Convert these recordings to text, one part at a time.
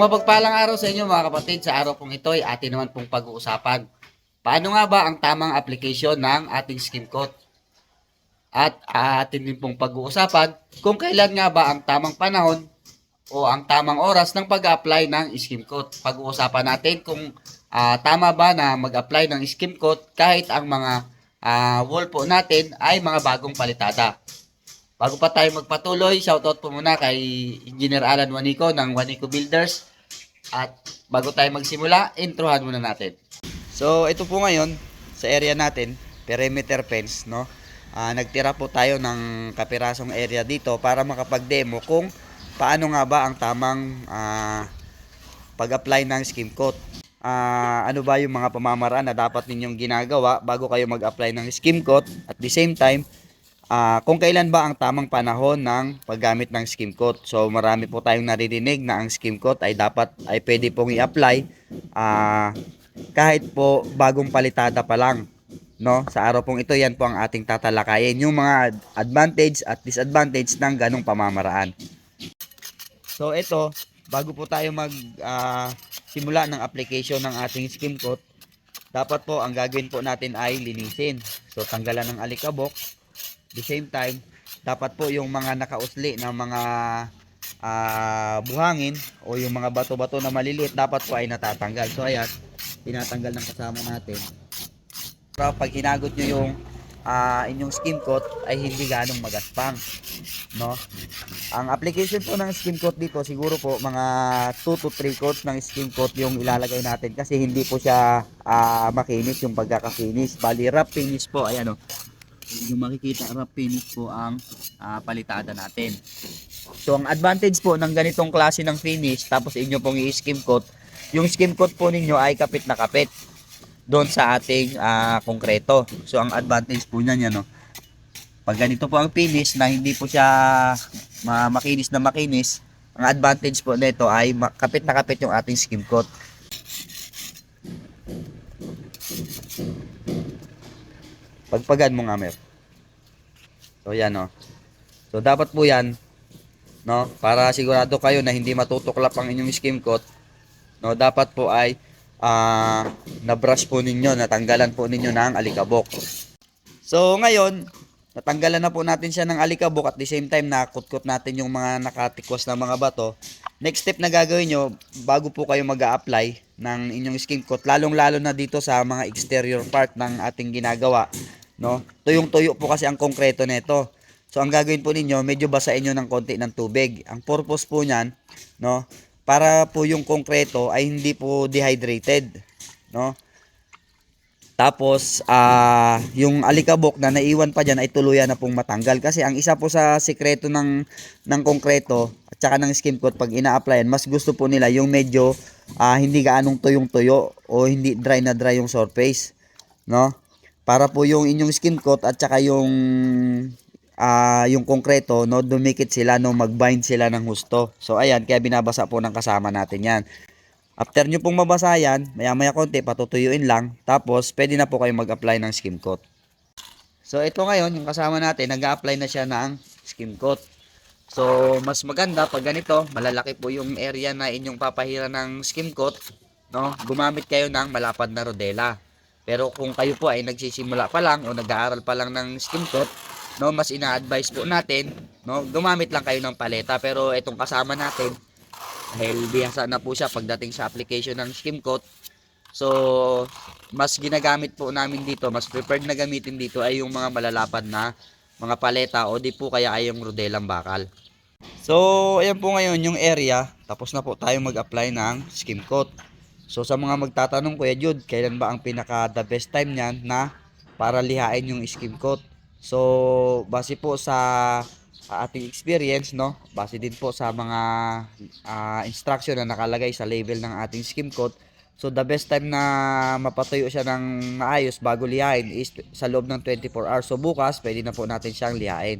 Isang mapagpalang araw sa inyo mga kapatid. Sa araw pong ito ay atin naman pong pag-uusapan. Paano nga ba ang tamang application ng ating skim coat? At atin din pong pag-uusapan kung kailan nga ba ang tamang panahon o ang tamang oras ng pag-apply ng skim coat. Pag-uusapan natin kung ah, tama ba na mag-apply ng skim coat kahit ang mga ah, wall po natin ay mga bagong palitada. Bago pa tayo magpatuloy, shoutout po muna kay Engineer Alan Wanico ng Wanico Builders. At bago tayo magsimula, introhan muna natin. So, ito po ngayon sa area natin, perimeter fence, no? Ah, nagtira po tayo ng kapirasong area dito para makapag-demo kung paano nga ba ang tamang ah, pag-apply ng skim coat. Ah, ano ba yung mga pamamaraan na dapat ninyong ginagawa bago kayo mag-apply ng skim coat at the same time Ah, kung kailan ba ang tamang panahon ng paggamit ng skim coat. So marami po tayong naririnig na ang skim coat ay dapat ay pwede pong i-apply ah, kahit po bagong palitada pa lang. No? Sa araw pong ito, yan po ang ating tatalakayin. Yung mga advantage at disadvantage ng ganong pamamaraan. So ito, bago po tayo mag ah, simula ng application ng ating skim coat, dapat po ang gagawin po natin ay linisin. So tanggalan ng alikabok, the same time, dapat po yung mga nakausli ng mga ah, buhangin o yung mga bato-bato na maliliit, dapat po ay natatanggal. So ayan, tinatanggal ng kasama natin. Para pag hinagot nyo yung ah, inyong skim coat ay hindi ganong magaspang. No? Ang application po ng skim coat dito, siguro po mga 2 to 3 coats ng skim coat yung ilalagay natin kasi hindi po siya ah, makinis yung pagkakakinis. Bali, wrap finish po, ayan o yung makikita wrap finish po ang ah, palitada natin. So ang advantage po ng ganitong klase ng finish tapos inyo pong i-skim coat, yung skim coat po ninyo ay kapit na kapit doon sa ating ah, konkreto. So ang advantage po niyan yan no. Pag ganito po ang finish na hindi po siya ma- makinis na makinis, ang advantage po nito ay kapit na kapit yung ating skim coat. Pagpagan mo nga, Mer. So, yan, no. So, dapat po yan, no, para sigurado kayo na hindi matutuklap ang inyong skim coat, no, dapat po ay ah na-brush po ninyo, natanggalan po ninyo ng alikabok. So, ngayon, natanggalan na po natin siya ng alikabok at the same time nakutkot natin yung mga nakatikwas na mga bato. Next step na gagawin nyo, bago po kayo mag apply ng inyong skim coat, lalong-lalo na dito sa mga exterior part ng ating ginagawa, no? Tuyong-tuyo po kasi ang konkreto nito. So, ang gagawin po ninyo, medyo basain nyo ng konti ng tubig. Ang purpose po niyan, no? Para po yung konkreto ay hindi po dehydrated, no? Tapos, ah yung alikabok na naiwan pa dyan ay tuluyan na pong matanggal. Kasi ang isa po sa sikreto ng, ng konkreto at saka ng skim coat pag ina-applyan, mas gusto po nila yung medyo ah, hindi gaanong tuyong-tuyo o hindi dry na dry yung surface. No? Para po yung inyong skim coat at saka yung ah, yung konkreto, no, dumikit sila, no, mag-bind sila ng husto. So, ayan, kaya binabasa po ng kasama natin yan. After nyo pong mabasa yan, maya-maya konti, patutuyuin lang. Tapos, pwede na po kayo mag-apply ng skim coat. So, ito ngayon, yung kasama natin, nag-apply na siya ng skim coat. So, mas maganda pag ganito, malalaki po yung area na inyong papahira ng skim coat, no? Gumamit kayo ng malapad na rodela. Pero kung kayo po ay nagsisimula pa lang o nag-aaral pa lang ng skim coat, no, mas ina-advise po natin, no, gumamit lang kayo ng paleta. Pero itong kasama natin, dahil bihasa na po siya pagdating sa application ng skim coat. So, mas ginagamit po namin dito, mas preferred na gamitin dito ay yung mga malalapad na mga paleta o di po kaya ay yung rodelang bakal. So, ayan po ngayon yung area. Tapos na po tayo mag-apply ng skim coat. So, sa mga magtatanong, Kuya Jude, kailan ba ang pinaka the best time niyan na para lihain yung skim coat? So, base po sa ating experience, no? Base din po sa mga ah, instruction na nakalagay sa label ng ating skim coat. So, the best time na mapatuyo siya ng maayos bago lihain is sa loob ng 24 hours. So, bukas, pwede na po natin siyang lihain.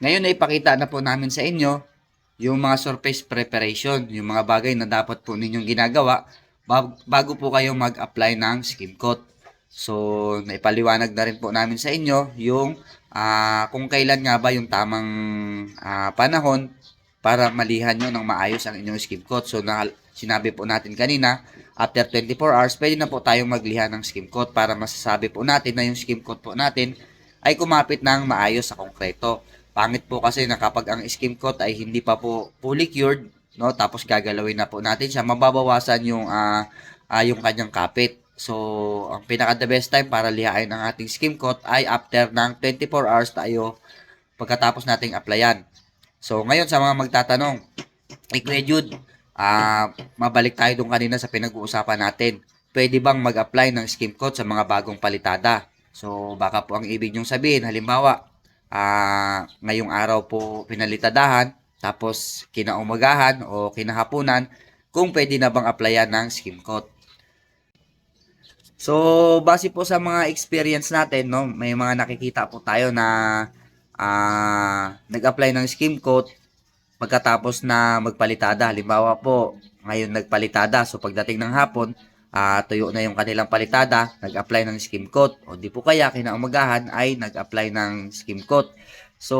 Ngayon ay ipakita na po namin sa inyo yung mga surface preparation, yung mga bagay na dapat po ninyong ginagawa bag- bago po kayo mag-apply ng skim coat. So, naipaliwanag na rin po namin sa inyo yung ah, kung kailan nga ba yung tamang ah, panahon para malihan nyo ng maayos ang inyong skim coat. So, na, sinabi po natin kanina, after 24 hours, pwede na po tayong magliha ng skim coat para masasabi po natin na yung skim coat po natin ay kumapit ng maayos sa konkreto. Pangit po kasi na kapag ang skim coat ay hindi pa po fully cured, no, tapos gagalawin na po natin siya, mababawasan yung ah, ah, yung kanyang kapit. So, ang pinaka the best time para lihain ang ating skim coat ay after ng 24 hours tayo pagkatapos nating applyan. So, ngayon sa mga magtatanong, eh, Kuya Jude, ah, mabalik tayo doon kanina sa pinag-uusapan natin. Pwede bang mag-apply ng skim coat sa mga bagong palitada? So, baka po ang ibig nyong sabihin, halimbawa, ah, ngayong araw po pinalitadahan, tapos kinaumagahan o kinahapunan, kung pwede na bang applyan ng skim coat. So, base po sa mga experience natin, no, may mga nakikita po tayo na ah, nag-apply ng skim coat pagkatapos na magpalitada. Halimbawa po, ngayon nagpalitada, so pagdating ng hapon, ah, tuyo na yung kanilang palitada, nag-apply ng skim coat. O di po kaya, kinaumagahan ay nag-apply ng skim coat. So,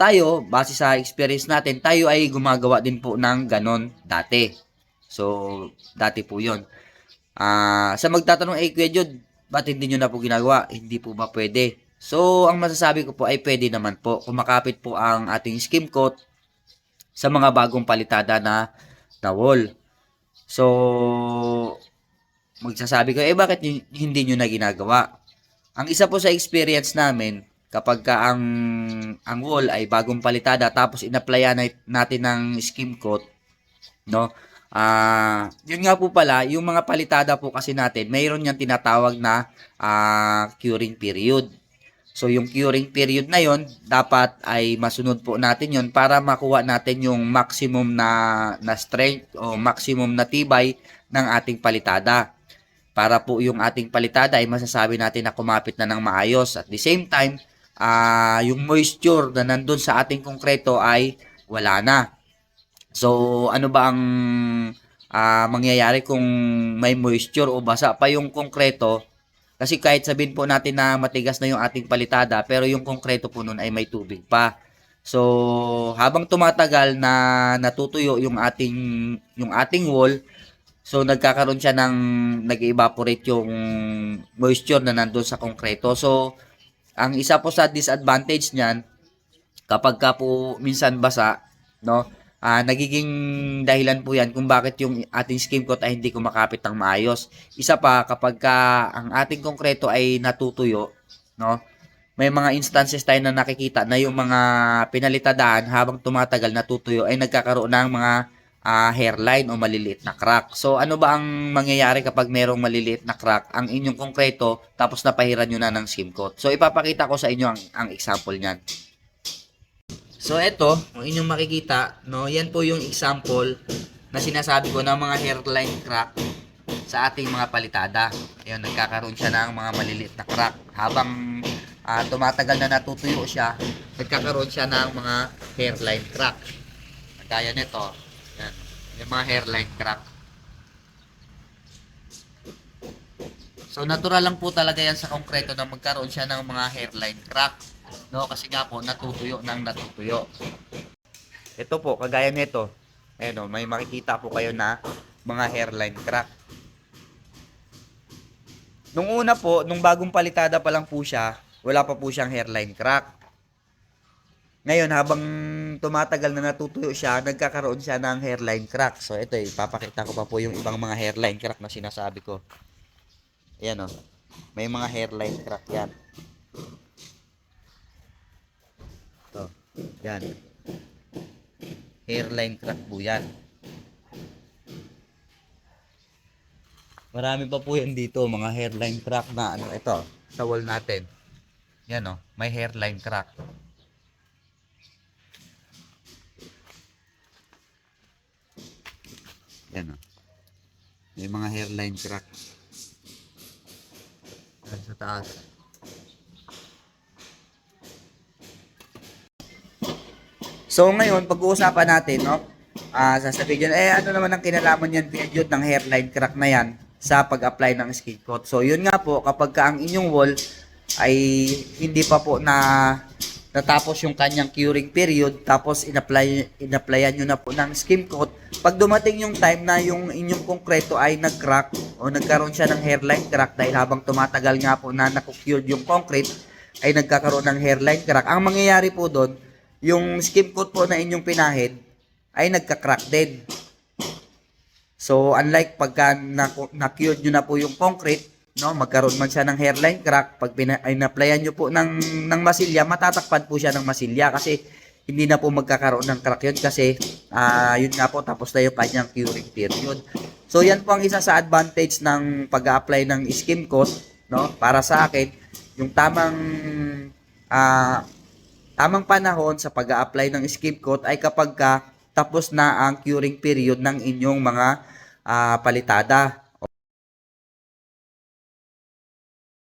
tayo, base sa experience natin, tayo ay gumagawa din po ng ganon dati. So, dati po yon Ah, sa magtatanong ay Kuya Jud, ba't hindi nyo na po ginagawa? Hindi po ba pwede? So, ang masasabi ko po ay pwede naman po. Kumakapit po ang ating skim coat sa mga bagong palitada na, na wall. So, magsasabi ko, eh bakit hindi nyo na ginagawa? Ang isa po sa experience namin, kapag ka ang, ang wall ay bagong palitada tapos inaplyan na- natin ng skim coat, no? Ah, yun nga po pala, yung mga palitada po kasi natin, mayroon niyang tinatawag na ah, curing period. So, yung curing period na yon dapat ay masunod po natin yon para makuha natin yung maximum na, na strength o maximum na tibay ng ating palitada. Para po yung ating palitada ay masasabi natin na kumapit na ng maayos. At the same time, ah, yung moisture na nandun sa ating konkreto ay wala na. So, ano ba ang ah, mangyayari kung may moisture o basa pa yung konkreto? Kasi kahit sabihin po natin na matigas na yung ating palitada, pero yung konkreto po nun ay may tubig pa. So, habang tumatagal na natutuyo yung ating yung ating wall, so nagkakaroon siya ng nag-evaporate yung moisture na nandun sa konkreto. So, ang isa po sa disadvantage niyan, kapag ka po minsan basa, no, ah nagiging dahilan po yan kung bakit yung ating skim coat ay hindi kumakapit ng maayos. Isa pa, kapag ka ang ating konkreto ay natutuyo, no, may mga instances tayo na nakikita na yung mga pinalitadaan habang tumatagal natutuyo ay nagkakaroon ng mga ah, hairline o maliliit na crack. So, ano ba ang mangyayari kapag merong maliliit na crack ang inyong konkreto tapos napahiran nyo na ng skim coat? So, ipapakita ko sa inyo ang, ang example niyan. So, ito, kung inyong makikita, no, yan po yung example na sinasabi ko ng mga hairline crack sa ating mga palitada. Ayun, nagkakaroon siya ng mga maliliit na crack. Habang ah, tumatagal na natutuyo siya, nagkakaroon siya ng mga hairline crack. Kagaya nito, yung mga hairline crack. So, natural lang po talaga yan sa konkreto na magkaroon siya ng mga hairline crack. No, kasi nga po, natutuyo ng natutuyo. Ito po, kagaya nito. Ayan o, may makikita po kayo na mga hairline crack. Nung una po, nung bagong palitada pa lang po siya, wala pa po siyang hairline crack. Ngayon, habang tumatagal na natutuyo siya, nagkakaroon siya ng hairline crack. So, ito, ipapakita ko pa po yung ibang mga hairline crack na sinasabi ko. Ayan o. May mga hairline crack yan. Ito. Yan. Hairline crack po yan. Marami pa po yan dito, mga hairline crack na ano, ito, sa wall natin. Yan o, may hairline crack. Yan o. May mga hairline crack. Yan sa taas. So ngayon, pag-uusapan natin, no? Ah, sasabihin dyan, eh ano naman ang kinalaman yan, video ng hairline crack na yan sa pag-apply ng skin coat. So yun nga po, kapag ka ang inyong wall ay hindi pa po na natapos yung kanyang curing period, tapos in-apply, in-applyan nyo na po ng skim coat, pag dumating yung time na yung inyong konkreto ay nag-crack o nagkaroon siya ng hairline crack dahil habang tumatagal nga po na nakukured yung concrete, ay nagkakaroon ng hairline crack. Ang mangyayari po doon, yung skim coat po na inyong pinahid ay nagka-crack din. So, unlike pagka na, na-cured nyo na po yung concrete, no, magkaroon man siya ng hairline crack, pag pina, ay na-applyan nyo po ng, ng masilya, matatakpan po siya ng masilya kasi hindi na po magkakaroon ng crack yun kasi ah yun nga po tapos na yung kanyang curing period. So yan po ang isa sa advantage ng pag-apply ng skim coat, no? Para sa akin, yung tamang ah tamang panahon sa pag-apply ng skim coat ay kapag ka tapos na ang curing period ng inyong mga ah, palitada.